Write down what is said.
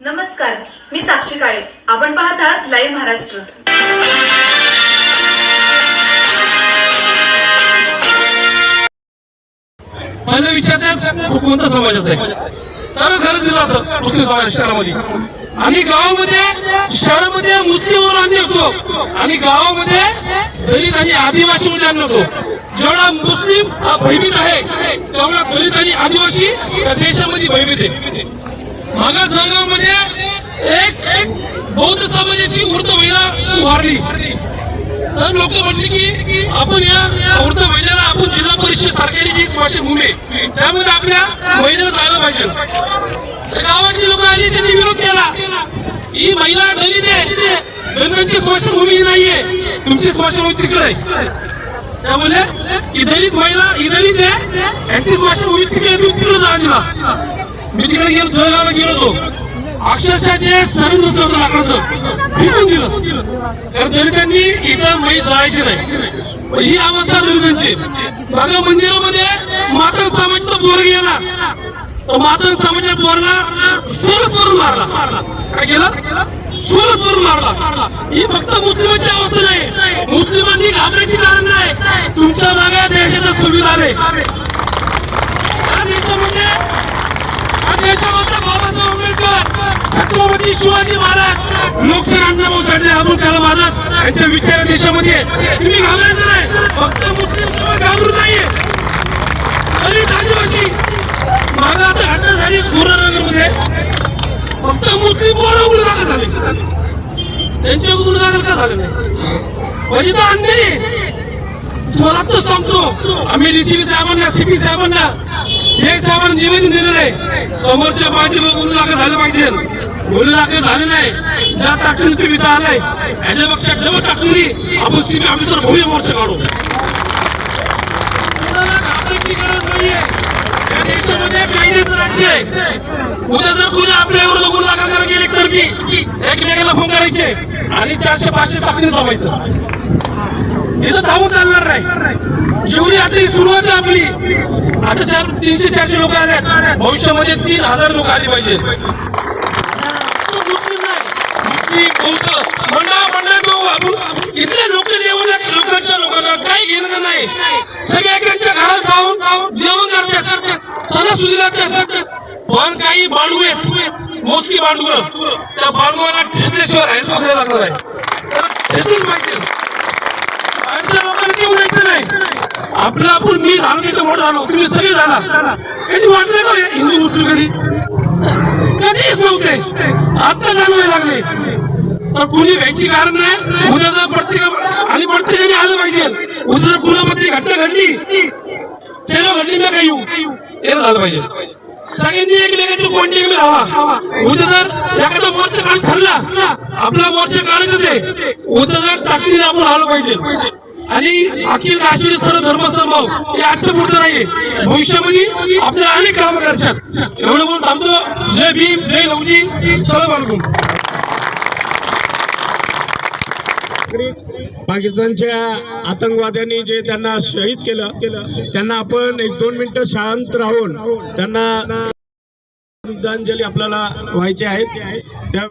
नमस्कार मी साक्षी काळे. आपण पाहत आहात लाईव्ह महाराष्ट्र पहिले विचारतात कोणता समाजाचा आहे तर खरं दिलं होतं मुस्लिम समाज शहरामध्ये. आणि गावामध्ये शहरामध्ये मुस्लिमवर आणले होतो. आणि गावामध्ये दलित आणि आदिवासी मध्ये होतो. जेवढा मुस्लिम भयभीत आहे तेवढा दलित आणि आदिवासी या देशामध्ये भयभीत आहे. मागास जळगावमध्ये म्हणजे एक एक बौद्ध समाजाची वृद्ध महिला वारली तर लोक म्हटले की आपण या वृद्ध महिलेला आपण जिल्हा परिषद सरकारी जी स्मशानभूमी आहे त्यामध्ये आपल्या महिलेला जायला पाहिजे. गावातली लोक आली त्यांनी विरोध केला. ही महिला दलित आहे. दलितांची स्मशानभूमी नाहीये. तुमची स्मशानभूमी तिकडे त्यामुळे ही दलित महिला ही दलित आहे. यांची स्मशानभूमी तिकडे तुम्ही तिकडे जा दिला मी तिकडे गेलो जळगावला गेलो होतो अक्षरशः जे सरण नसलं होतं लाकडाचं फेकून दिलं. कारण दलितांनी इथं मैत जायची नाही. ही अवस्था दलितांची. बघा मंदिरामध्ये मातंग समाजाचा बोर गेला. तर मातंग समाजाच्या बोरला सोलच वरून मारला. काय केलं? सोलच वरून मारला. ही फक्त मुस्लिमांची अवस्था नाही. मुस्लिमांनी घाबरायची कारण नाही. तुमच्या मागे देशाचा संविधान आहे. देशामध्ये बाबासाहेब आंबेडकर छत्रपती शिवाजी महाराज लोकशाही अण्णाभाऊ साठे अब्दुल कलाम आझाद यांच्या विचार देशामध्ये तुम्ही घाबरायचं नाही. फक्त मुस्लिम समाज घाबरू नाहीये. दलित आदिवासी मागे आता घटना झाली मध्ये फक्त मुस्लिम पोरं गुन्हे दाखल झाले. त्यांच्या गुन्हे दाखल का झाले नाही? म्हणजे तर अन्याय तुम्हाला तो सांगतो. आम्ही डीसीपी साहेबांना सीपी साहेबांना हे साहेबांना निवेदन दिलेलं आहे समोरच्या पार्टीवर गुन्हे दाखल झाले पाहिजे. गुन्हे दाखल झाले नाही. ज्या ताकदीने तुम्ही आलाय याच्यापेक्षा डबल ताकदीने आपण सीबी ऑफिसर भव्य मोर्चा काढू. गरज नाहीये. देशामध्ये कायद्याचं राज्य आहे. उद्या जर कोणी आपल्या विरोधात गुन्हा दाखल करायला गेले तर की एकमेकाला फोन करायचे आणि चारशे पाचशे ताकदीने जमायचं इथं धावून चालणार नाही. जेवढी आता ही सुरुवात आहे आपली. आता चार तीनशे चारशे लोक आले भविष्यामध्ये तीन हजार लोक आली पाहिजे. इथल्या लोक लोकांच्या लोकांना काही घेणं नाही. सगळे एकांच्या घरात जाऊन जेवण करतात. सणासुदीला पण काही बांडू आहेत. मोजकी बांडू त्या बांडूला ठेचल्याशिवाय राहायला लागणार आहे. त्याला पाहिजे बाहेरच्या लोकांना घेऊन जायचं नाही आपलं आपण मी झालो मोठं झालो. तुम्ही सगळे झाला कधी वाटलं का हे हिंदू मुस्लिम कधी? कधीच नव्हते. आता जाणवायला लागले. तर कुणी व्हायची कारण नाही? उद्याचा जर प्रत्येक आणि प्रत्येकाने आलं पाहिजे. उद्या जर कुणामध्ये घटना घडली त्याला घडली ना काही येऊ. झालं पाहिजे. सगळ्यांनी एकमेकांची एकमेक राहावा उद्या जर एखादा मोर्चा काढ ठरला आपला मोर्चा काढायचंच आहे. उद्या जर ताकदीने आपण आलं पाहिजे. आणि अखिल राष्ट्रीय सर्व धर्म समभाव हे आजच्या पुरतं नाहीये. भविष्यामध्ये आपल्याला अनेक काम करायच्यात एवढं बोलून थांबतो. जय भीम जय लवजी सलाम अलकुम. पाकिस्तानच्या आतंकवाद्यांनी जे त्यांना शहीद केलं त्यांना आपण एक दोन मिनिटं शांत राहून त्यांना श्रद्धांजली आपल्याला व्हायची आहेत त्या